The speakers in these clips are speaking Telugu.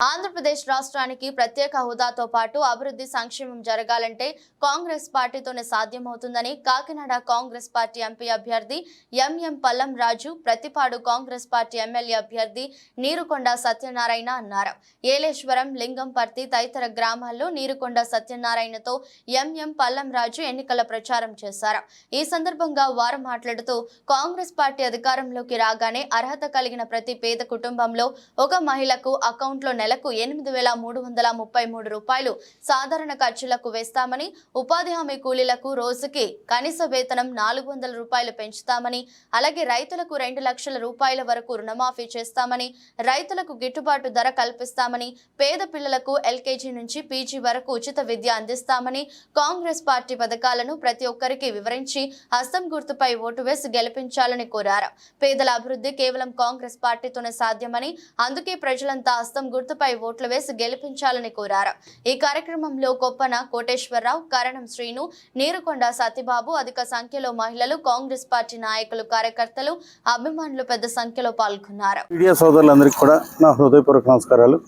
ఆంధ్రప్రదేశ్ రాష్ట్రానికి ప్రత్యేక హోదాతో పాటు అభివృద్ధి సంక్షేమం జరగాలంటే కాంగ్రెస్ పార్టీతోనే సాధ్యమవుతుందని కాకినాడ కాంగ్రెస్ పార్టీ ఎంపీ అభ్యర్థి MM Pallam Raju Prathipadu Congress party MLA అభ్యర్థి నీరుకొండ సత్యనారాయణ అన్నారు. ఏలేశ్వరం లింగంపర్తి తదితర గ్రామాల్లో నీరుకొండ సత్యనారాయణతో ఎంఎం పల్లం రాజు ఎన్నికల ప్రచారం చేశారు. ఈ సందర్భంగా వారు మాట్లాడుతూ కాంగ్రెస్ పార్టీ అధికారంలోకి రాగానే అర్హత కలిగిన ప్రతి పేద కుటుంబంలో ఒక మహిళకు అకౌంట్లో నెలకు ఎనిమిది వేల మూడు వందల ముప్పై మూడు రూపాయలు సాధారణ ఖర్చులకు వేస్తామని ఉపాధి హామీ కూలీలకు రోజుకి కనీస వేతనం నాలుగు వందల రూపాయలు పెంచుతామని అలాగే రైతులకు రెండు లక్షల రూపాయల వరకు రుణమాఫీ చేస్తామని రైతులకు గిట్టుబాటు ధర కల్పిస్తామని పేద పిల్లలకు ఎల్కేజీ నుంచి పీజీ వరకు ఉచిత విద్య అందిస్తామని కాంగ్రెస్ పార్టీ పథకాలను ప్రతి ఒక్కరికి వివరించి హస్తం గుర్తుపై ఓటు వేసి గెలిపించాలని కోరారు. పేదల అభివృద్ధి కేవలం కాంగ్రెస్ పార్టీతోనే సాధ్యమని అందుకే ప్రజలంతా హస్తం గుర్తు గుర్తుపై ఓట్లు వేసి గెలిపించాలని కోరారు. ఈ కార్యక్రమంలో కొప్పన కోటేశ్వరరావు కరణం శ్రీను నీరుకొండ సతిబాబు అధిక సంఖ్యలో మహిళలు కాంగ్రెస్ పార్టీ నాయకులు కార్యకర్తలు అభిమానులు పెద్ద సంఖ్యలో పాల్గొన్నారు. మీడియా సోదరులందరికీ కూడా నా హృదయపూర్వక నమస్కారాలు.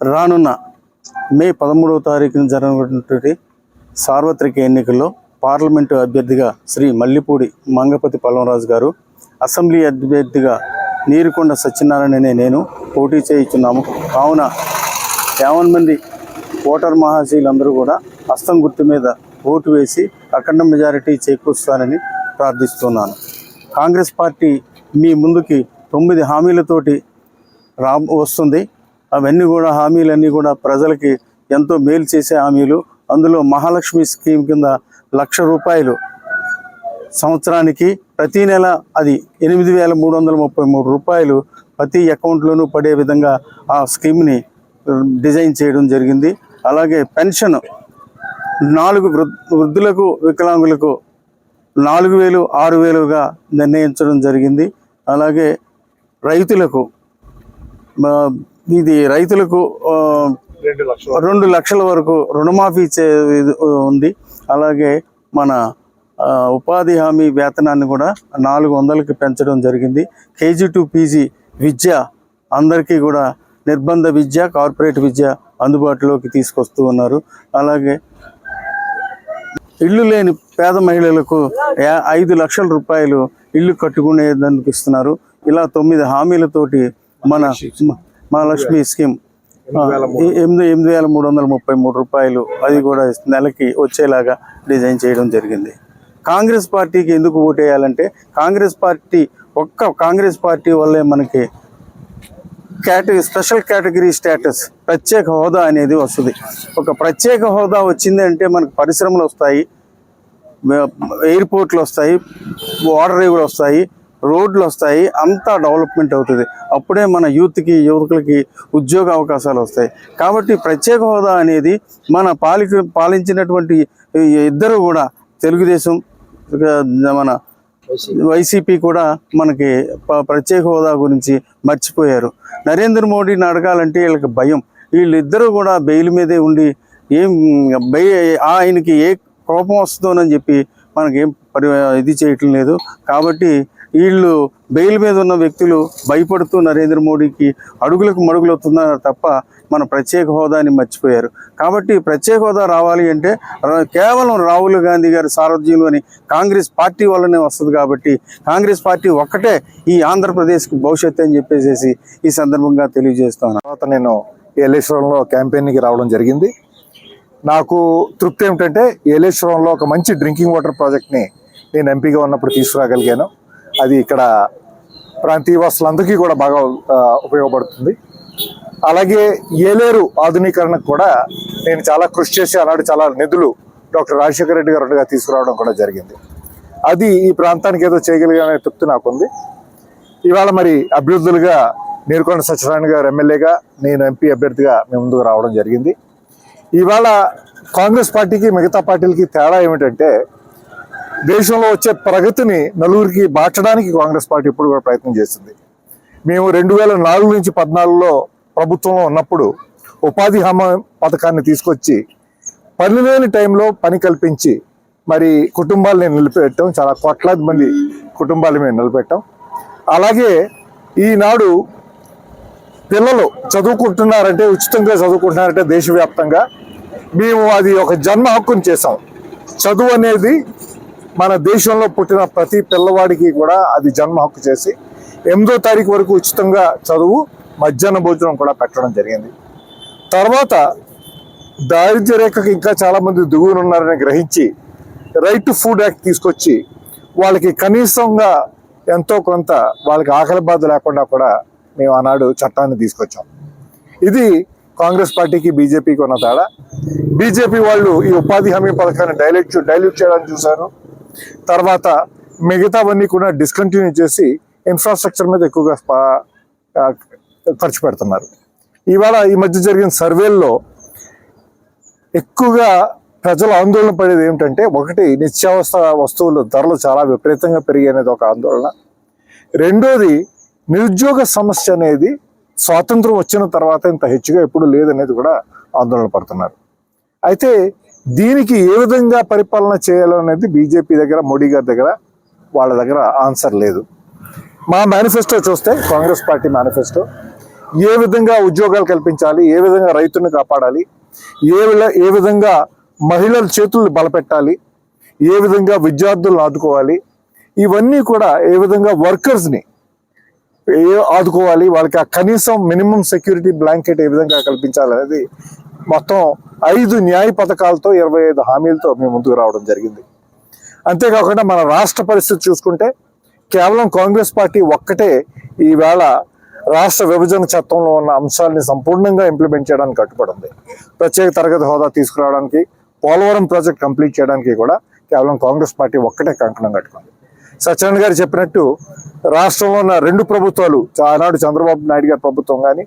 రానున్న మే పదమూడవ తారీఖున జరగనటువంటి సార్వత్రిక ఎన్నికల్లో పార్లమెంటు అభ్యర్థిగా శ్రీ మల్లిపూడి మంగపతి పల్లంరాజు గారు అసెంబ్లీ అభ్యర్థిగా నీరుకొండ సత్యనారాయణనే నేను పోటీ చేయించున్నాము. కావున యావన్ మంది ఓటర్ మహాశీలందరూ కూడా హస్తం గుర్తు మీద ఓటు వేసి అఖండ మెజారిటీ చేకూరుస్తానని ప్రార్థిస్తున్నాను. కాంగ్రెస్ పార్టీ మీ ముందుకి తొమ్మిది హామీలతోటి రా వస్తుంది. అవన్నీ కూడా హామీలన్నీ కూడా ప్రజలకి ఎంతో మేలు చేసే హామీలు. అందులో మహాలక్ష్మి స్కీమ్ కింద లక్ష రూపాయలు సంవత్సరానికి ప్రతి నెల అది ఎనిమిది వేల మూడు వందల ముప్పై మూడు రూపాయలు ప్రతి అకౌంట్లోనూ పడే విధంగా ఆ స్కీమ్ని డిజైన్ చేయడం జరిగింది. అలాగే పెన్షన్ నాలుగు వృద్ వృద్ధులకు వికలాంగులకు నాలుగు వేలు ఆరు వేలుగా నిర్ణయించడం జరిగింది. అలాగే రైతులకు ఇది రైతులకు రెండు లక్షల వరకు. రుణమాఫీ చే ఉంది. అలాగే మన ఉపాధి హామీ వేతనాన్ని కూడా నాలుగు వందలకి పెంచడం జరిగింది. కేజీ టు పీజీ విద్య అందరికీ కూడా నిర్బంధ విద్య కార్పొరేట్ విద్య అందుబాటులోకి తీసుకొస్తూ ఉన్నారు. అలాగే ఇల్లు లేని పేద మహిళలకు ఐదు లక్షల రూపాయలు ఇల్లు కట్టుకునేందుకు ఇస్తున్నారు ఇలా తొమ్మిది హామీలతోటి మన మహాలక్ష్మి స్కీమ్. ఎనిమిది ఎనిమిది వేల మూడు వందల ముప్పై మూడు రూపాయలు అది కూడా నెలకి వచ్చేలాగా డిజైన్ చేయడం జరిగింది. కాంగ్రెస్ పార్టీకి ఎందుకు ఓటేయాలంటే కాంగ్రెస్ పార్టీ ఒక్క కాంగ్రెస్ పార్టీ వల్లే మనకి కేటగిరీ స్పెషల్ కేటగిరీ స్టేటస్ ప్రత్యేక హోదా అనేది వస్తుంది. ఒక ప్రత్యేక హోదా వచ్చింది అంటే మనకు పరిశ్రమలు వస్తాయి ఎయిర్పోర్ట్లు వస్తాయి వాటర్ రేవులు వస్తాయి రోడ్లు వస్తాయి అంతా డెవలప్మెంట్ అవుతుంది. అప్పుడే మన యూత్కి యువకులకి ఉద్యోగ అవకాశాలు వస్తాయి. కాబట్టి ప్రత్యేక హోదా అనేది మన పాలిక పాలించినటువంటి ఇద్దరు కూడా తెలుగుదేశం మన వైసీపీ కూడా మనకి ప- ప్రత్యేక హోదా గురించి మర్చిపోయారు. నరేంద్ర మోడీని అడగాలంటే వీళ్ళకి భయం. వీళ్ళిద్దరూ కూడా బెయిల్ మీదే ఉండి ఏం బై ఆయనకి ఏ కోపం వస్తుందోనని చెప్పి మనకేం పరి ఇది చేయటం లేదు కాబట్టి వీళ్ళు బెయిల్ మీద ఉన్న వ్యక్తులు భయపడుతూ నరేంద్ర మోడీకి అడుగులకు మడుగులవుతున్నారు తప్ప మన ప్రత్యేక హోదాని మర్చిపోయారు. కాబట్టి ప్రత్యేక హోదా రావాలి అంటే కేవలం రాహుల్ గాంధీ గారి సారథ్యంలోని కాంగ్రెస్ పార్టీ వల్లనే వస్తుంది కాబట్టి కాంగ్రెస్ పార్టీ ఒక్కటే ఈ ఆంధ్రప్రదేశ్కి భవిష్యత్తు అని చెప్పేసి ఈ సందర్భంగా తెలియజేస్తాను తర్వాత నేను ఏలేశ్వరంలో క్యాంపెయిన్కి రావడం జరిగింది. నాకు తృప్తి ఏమిటంటే ఏలేశ్వరంలో ఒక మంచి డ్రింకింగ్ వాటర్ ప్రాజెక్ట్ని నేను ఎంపీగా ఉన్నప్పుడు తీసుకురాగలిగాను. అది ఇక్కడ ప్రాంతీయవాసులందరికీ కూడా బాగా ఉపయోగపడుతుంది. అలాగే ఏలేరు ఆధునీకరణకు కూడా నేను చాలా కృషి చేసి ఆనాడు చాలా నిధులు డాక్టర్ రాజశేఖర రెడ్డి గారుగా తీసుకురావడం కూడా జరిగింది. అది ఈ ప్రాంతానికి ఏదో చేయగలిగానే తృప్తి నాకుంది. ఇవాళ మరి అభ్యర్థులుగా నీరుకొండ సత్యనారాయణ గారు ఎమ్మెల్యేగా నేను ఎంపీ అభ్యర్థిగా మేము ముందుకు రావడం జరిగింది. ఇవాళ కాంగ్రెస్ పార్టీకి మిగతా పార్టీలకి తేడా ఏమిటంటే దేశంలో వచ్చే ప్రగతిని నలుగురికి మార్చడానికి కాంగ్రెస్ పార్టీ ఇప్పుడు కూడా ప్రయత్నం చేసింది మేము రెండు వేల నాలుగు నుంచి పద్నాలుగులో ప్రభుత్వంలో ఉన్నప్పుడు ఉపాధి హామీ పథకాన్ని తీసుకొచ్చి పని లేని టైంలో పని కల్పించి మరి కుటుంబాలని నిలబెట్టాం చాలా కోట్లాది మంది కుటుంబాలు మేము నిలబెట్టాం. అలాగే ఈనాడు పిల్లలు చదువుకుంటున్నారంటే ఉచితంగా చదువుకుంటున్నారంటే దేశవ్యాప్తంగా మేము అది ఒక జన్మ హక్కుని చేసాం చదువు అనేది మన దేశంలో పుట్టిన ప్రతి పిల్లవాడికి కూడా అది జన్మ హక్కు చేసి ఎనిమిదో తారీఖు వరకు ఉచితంగా చదువు మధ్యాహ్న భోజనం కూడా పెట్టడం జరిగింది. తర్వాత దారిద్ర్య రేఖకు ఇంకా చాలామంది దిగువనున్నారని దిగువన ఉన్నారని గ్రహించి రైట్ టు ఫుడ్ యాక్ట్ తీసుకొచ్చి వాళ్ళకి కనీసంగా ఎంతో కొంత వాళ్ళకి ఆకలి బాధ లేకుండా కూడా మేము ఆనాడు చట్టాన్ని తీసుకొచ్చాం. ఇది కాంగ్రెస్ పార్టీకి బీజేపీకి ఉన్న తేడా. బీజేపీ వాళ్ళు ఈ ఉపాధి హామీ పథకాన్ని డైల్యూట్ డైల్యూట్ చేయడానికి చూశారు. తర్వాత మిగతావన్నీ కూడా డిస్కంటిన్యూ చేసి ఇన్ఫ్రాస్ట్రక్చర్ మీద ఎక్కువగా స్పా- ఖర్చు పెడుతున్నారు. ఇవాళ ఈ మధ్య జరిగిన సర్వేల్లో ఎక్కువగా ప్రజలు ఆందోళన పడేది ఏమిటంటే ఒకటి నిత్యావసర వస్తువుల ధరలు చాలా విపరీతంగా పెరిగాయి అనేది ఒక ఆందోళన. రెండోది నిరుద్యోగ సమస్య అనేది స్వాతంత్రం వచ్చిన తర్వాత ఇంత హెచ్చుగా ఎప్పుడు లేదనేది కూడా ఆందోళన పడుతున్నారు. అయితే దీనికి ఏ విధంగా పరిపాలన చేయాలనేది బీజేపీ దగ్గర మోడీ గారి దగ్గర వాళ్ళ దగ్గర ఆన్సర్ లేదు. మా మేనిఫెస్టో చూస్తే కాంగ్రెస్ పార్టీ మేనిఫెస్టో ఏ విధంగా ఉద్యోగాలు కల్పించాలి ఏ విధంగా రైతులను కాపాడాలి ఏ ఏ విధంగా మహిళల చేతులను బలపెట్టాలి ఏ విధంగా విద్యార్థులను ఆదుకోవాలి ఇవన్నీ కూడా ఏ విధంగా వర్కర్స్ని ఏ ఆదుకోవాలి వాళ్ళకి ఆ కనీసం మినిమం సెక్యూరిటీ బ్లాంకెట్ ఏ విధంగా కల్పించాలి అనేది మొత్తం ఐదు న్యాయ పథకాలతో ఇరవై ఐదు హామీలతో మేము ముందుకు రావడం జరిగింది. అంతేకాకుండా మన రాష్ట్ర పరిస్థితి చూసుకుంటే కేవలం కాంగ్రెస్ పార్టీ ఒక్కటే ఈవేళ రాష్ట్ర విభజన చట్టంలో ఉన్న అంశాలని సంపూర్ణంగా ఇంప్లిమెంట్ చేయడానికి కట్టుబడి ఉంది. ప్రత్యేక తరగతి హోదా తీసుకురావడానికి పోలవరం ప్రాజెక్ట్ కంప్లీట్ చేయడానికి కూడా కేవలం కాంగ్రెస్ పార్టీ ఒక్కటే కంకణం కట్టుకుంది. సత్యనారాయణ గారు చెప్పినట్టు రాష్ట్రంలో ఉన్న రెండు ప్రభుత్వాలు ఆనాడు చంద్రబాబు నాయుడు గారి ప్రభుత్వం కానీ